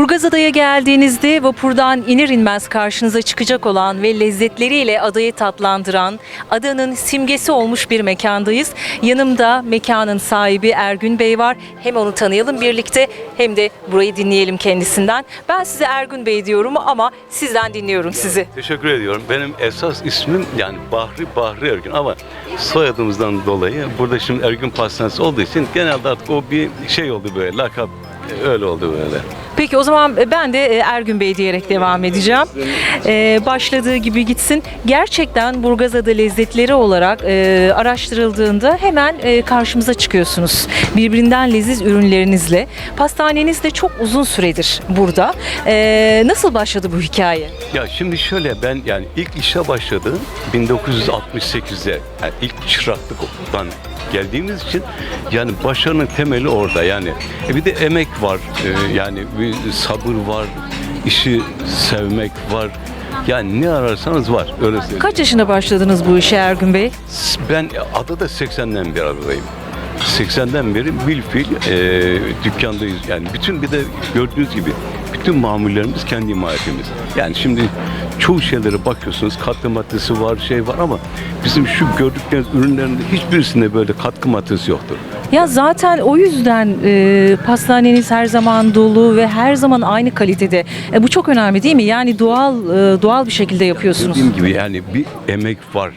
Burgazada'ya geldiğinizde vapurdan iner inmez karşınıza çıkacak olan ve lezzetleriyle adayı tatlandıran, adanın simgesi olmuş bir mekandayız. Yanımda mekanın sahibi Ergün Bey var. Hem onu tanıyalım birlikte hem de burayı dinleyelim kendisinden. Ben size Ergün Bey diyorum ama sizden dinliyorum sizi. Teşekkür ediyorum. Benim esas ismim yani Bahri Bahri Ergün ama soyadımızdan dolayı burada şimdi Ergün Pastanesi olduğu için genelde artık o bir şey oldu böyle lakap öyle oldu böyle. Peki o zaman ben de e, Ergün Bey diyerek devam edeceğim. Ee, başladığı gibi gitsin. Gerçekten Burgazada lezzetleri olarak e, araştırıldığında hemen e, karşımıza çıkıyorsunuz. Birbirinden leziz ürünlerinizle. Pastaneniz de çok uzun süredir burada. Ee, nasıl başladı bu hikaye? Ya şimdi şöyle ben yani ilk işe başladığım 1968'de yani ilk çıraklıktan geldiğimiz için yani başarının temeli orada yani e bir de emek var e, yani bir sabır var işi sevmek var yani ne ararsanız var öyle söyleyeyim. Kaç yaşında başladınız bu işe Ergün Bey? Ben adada 80'den beri adadayım. 80'den beri bilfil e, dükkandayız. Yani bütün bir de gördüğünüz gibi bütün mamullerimiz kendi imalatımız. Yani şimdi çoğu şeylere bakıyorsunuz katkı maddesi var şey var ama bizim şu gördükleriniz ürünlerin hiçbirisinde böyle katkı maddesi yoktur. Ya zaten o yüzden e, pastaneniz her zaman dolu ve her zaman aynı kalitede. E, bu çok önemli değil mi? Yani doğal e, doğal bir şekilde yapıyorsunuz. Dediğim gibi yani bir emek var.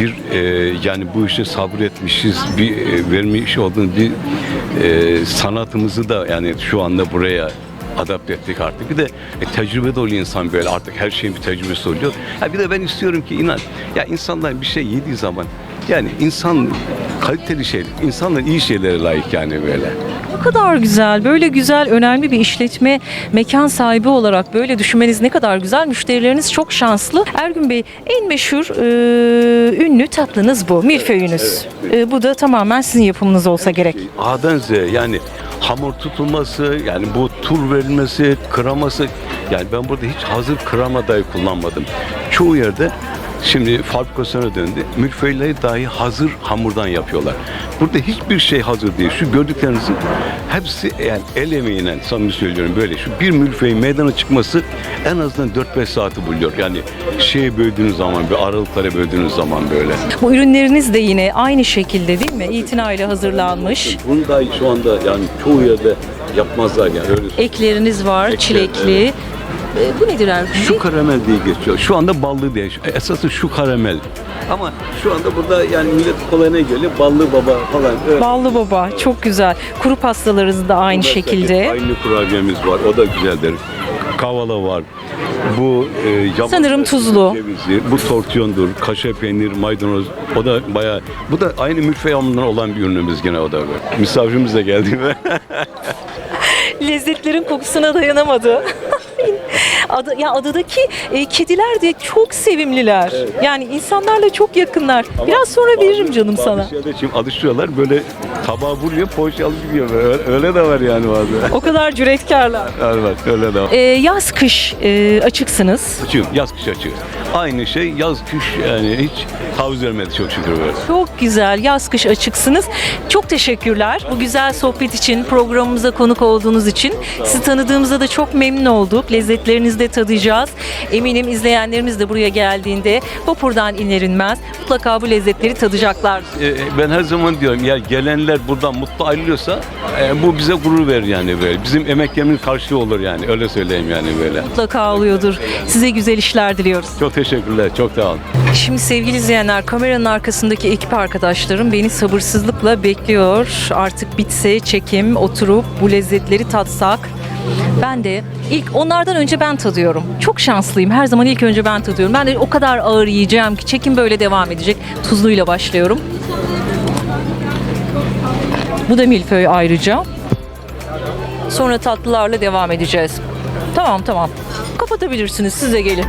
Bir e, yani bu işe sabretmişiz, bir e, vermiş olduğun bir e, sanatımızı da yani şu anda buraya adapte ettik artık. Bir de e, tecrübe dolu insan böyle artık her şeyin bir tecrübesi oluyor. Ha bir de ben istiyorum ki inan ya insanlar bir şey yediği zaman yani insan kaliteli şey, insanlar iyi şeylere layık yani böyle. Ne kadar güzel, böyle güzel, önemli bir işletme, mekan sahibi olarak böyle düşünmeniz ne kadar güzel. Müşterileriniz çok şanslı. Ergün Bey, en meşhur, e, ünlü tatlınız bu, milföyünüz. E, bu da tamamen sizin yapımınız olsa gerek. A'dan Z'ye yani hamur tutulması, yani bu tur verilmesi, kreması. Yani ben burada hiç hazır dahi kullanmadım. Çoğu yerde şimdi fabrikasyona döndü. Milföyleri dahi hazır hamurdan yapıyorlar. Burada hiçbir şey hazır değil. Şu gördüklerinizin hepsi yani el emeğiyle samimi söylüyorum böyle. Şu bir milföyün meydana çıkması en azından 4-5 saati buluyor. Yani şeye böldüğünüz zaman, bir aralıklara böldüğünüz zaman böyle. Bu ürünleriniz de yine aynı şekilde değil mi? İtinayla hazırlanmış. Bunu da şu anda yani çoğu yerde yapmazlar yani öyle. Ekleriniz var, Ekler, çilekli. E, bu nedir Bey? Şu karamel diye geçiyor. Şu anda ballı diye. Esası şu karamel. Ama şu anda burada yani millet kolayına geliyor. Ballı baba falan. Evet. Ballı baba, çok güzel. Kuru pastalarınız da aynı şekilde. Aynı kurabiyemiz var. O da güzeldir. Kavala var. Bu e, yaban- Sanırım tuzlu. Cevizi, bu tortiyondur. Kaşe peynir, maydanoz. O da bayağı. Bu da aynı mülfe olan bir ürünümüz gene o da. Misafirimiz de geldi? Lezzetlerin kokusuna dayanamadı. Ada, ya adadaki e, kediler de çok sevimliler. Yani insanlarla çok yakınlar. Biraz sonra veririm canım sana. Bazı şeyler şimdi alışıyorlar. Böyle tabağı vuruyor, poğaça alıp gidiyor. Öyle, öyle de var yani bazı. O kadar cüretkarlar. Evet, öyle de var. E, yaz kış e, açıksınız. Açığım, yaz kış açığım. Aynı şey yaz kış yani hiç taviz vermedi çok şükür böyle. Çok güzel yaz kış açıksınız. Çok teşekkürler bu güzel sohbet için, programımıza konuk olduğunuz için. Sizi tanıdığımızda da çok memnun olduk. Lezzetlerinizi de tadacağız. Eminim izleyenlerimiz de buraya geldiğinde vapurdan iner inmez mutlaka bu lezzetleri tadacaklar. Ee, ben her zaman diyorum ya gelenler buradan mutlu ayrılıyorsa e, bu bize gurur verir yani böyle. Bizim emeklerimin karşılığı olur yani öyle söyleyeyim yani böyle. Mutlaka oluyordur. Size güzel işler diliyoruz. Çok teşekkürler, çok sağ olun. Şimdi sevgili izleyenler kameranın arkasındaki ekip arkadaşlarım beni sabırsızlıkla bekliyor. Artık bitse çekim oturup bu lezzetleri tatsak. Ben de ilk onlardan önce ben tadıyorum. Çok şanslıyım. Her zaman ilk önce ben tadıyorum. Ben de o kadar ağır yiyeceğim ki çekim böyle devam edecek. Tuzluyla başlıyorum. Bu da milföy ayrıca. Sonra tatlılarla devam edeceğiz. Tamam tamam. Kapatabilirsiniz. Siz de gelin.